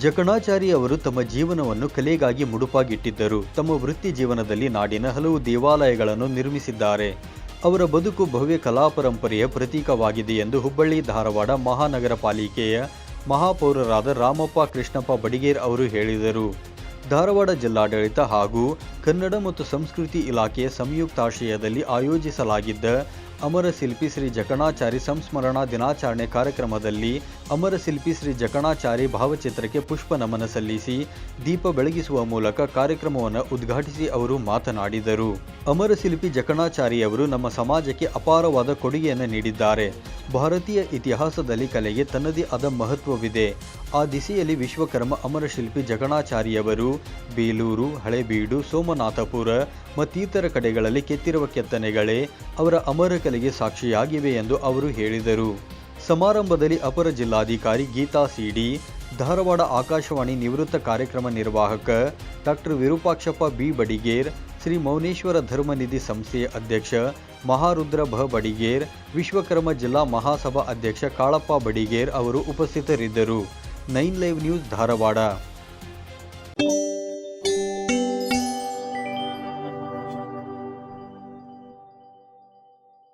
ಜಕಣಾಚಾರಿ ಅವರು ತಮ್ಮ ಜೀವನವನ್ನು ಕಲೆಗಾಗಿ ಮುಡುಪಾಗಿಟ್ಟಿದ್ದರು. ತಮ್ಮ ವೃತ್ತಿ ಜೀವನದಲ್ಲಿ ನಾಡಿನ ಹಲವು ದೇವಾಲಯಗಳನ್ನು ನಿರ್ಮಿಸಿದ್ದಾರೆ. ಅವರ ಬದುಕು ಭವ್ಯ ಕಲಾ ಪರಂಪರೆಯ ಪ್ರತೀಕವಾಗಿದೆ ಎಂದು ಹುಬ್ಬಳ್ಳಿ, ಧಾರವಾಡ ಮಹಾನಗರ ಪಾಲಿಕೆಯ ಮಹಾಪೌರರಾದ ರಾಮಪ್ಪ ಕೃಷ್ಣಪ್ಪ ಬಡಿಗೇರ್ ಅವರು ಹೇಳಿದರು. ಧಾರವಾಡ ಜಿಲ್ಲಾಡಳಿತ ಹಾಗೂ ಕನ್ನಡ ಮತ್ತು ಸಂಸ್ಕೃತಿ ಇಲಾಖೆಯ ಸಂಯುಕ್ತಾಶ್ರಯದಲ್ಲಿ ಆಯೋಜಿಸಲಾಗಿದ್ದ ಅಮರ ಶಿಲ್ಪಿ ಶ್ರೀ ಜಕಣಾಚಾರಿ ಸಂಸ್ಮರಣಾ ದಿನಾಚರಣೆ ಕಾರ್ಯಕ್ರಮದಲ್ಲಿ ಅಮರ ಶಿಲ್ಪಿ ಶ್ರೀ ಜಕಣಾಚಾರಿ ಭಾವಚಿತ್ರಕ್ಕೆ ಪುಷ್ಪ ನಮನ ಸಲ್ಲಿಸಿ ದೀಪ ಬೆಳಗಿಸುವ ಮೂಲಕ ಕಾರ್ಯಕ್ರಮವನ್ನು ಉದ್ಘಾಟಿಸಿ ಅವರು ಮಾತನಾಡಿದರು. ಅಮರ ಶಿಲ್ಪಿ ಜಕಣಾಚಾರಿಯವರು ನಮ್ಮ ಸಮಾಜಕ್ಕೆ ಅಪಾರವಾದ ಕೊಡುಗೆಯನ್ನು ನೀಡಿದ್ದಾರೆ. ಭಾರತೀಯ ಇತಿಹಾಸದಲ್ಲಿ ಕಲೆಗೆ ತನ್ನದೇ ಆದ ಮಹತ್ವವಿದೆ. ಆ ದಿಸೆಯಲ್ಲಿ ವಿಶ್ವಕರ್ಮ ಅಮರ ಶಿಲ್ಪಿ ಜಗಣಾಚಾರಿಯವರು ಬೇಲೂರು, ಹಳೆಬೀಡು, ಸೋಮನಾಥಪುರ ಮತ್ತಿತರ ಕಡೆಗಳಲ್ಲಿ ಕೆತ್ತಿರುವ ಕೆತ್ತನೆಗಳೇ ಅವರ ಅಮರ ಕಲೆಗೆ ಸಾಕ್ಷಿಯಾಗಿವೆ ಎಂದು ಅವರು ಹೇಳಿದರು. ಸಮಾರಂಭದಲ್ಲಿ ಅಪರ ಜಿಲ್ಲಾಧಿಕಾರಿ ಗೀತಾ ಸಿಡಿ, ಧಾರವಾಡ ಆಕಾಶವಾಣಿ ನಿವೃತ್ತ ಕಾರ್ಯಕ್ರಮ ನಿರ್ವಾಹಕ ಡಾಕ್ಟರ್ ವಿರೂಪಾಕ್ಷಪ್ಪ ಬಿ. ಬಡಿಗೇರ್, ಶ್ರೀ ಮೌನೇಶ್ವರ ಧರ್ಮನಿಧಿ ಸಂಸ್ಥೆಯ ಅಧ್ಯಕ್ಷ ಮಹಾರುದ್ರ ಭ. ಬಡಿಗೇರ್, ವಿಶ್ವಕರ್ಮ ಜಿಲ್ಲಾ ಮಹಾಸಭಾ ಅಧ್ಯಕ್ಷ ಕಾಳಪ್ಪ ಬಡಿಗೇರ್ ಅವರು ಉಪಸ್ಥಿತರಿದ್ದರು. Nine live news Dharwad.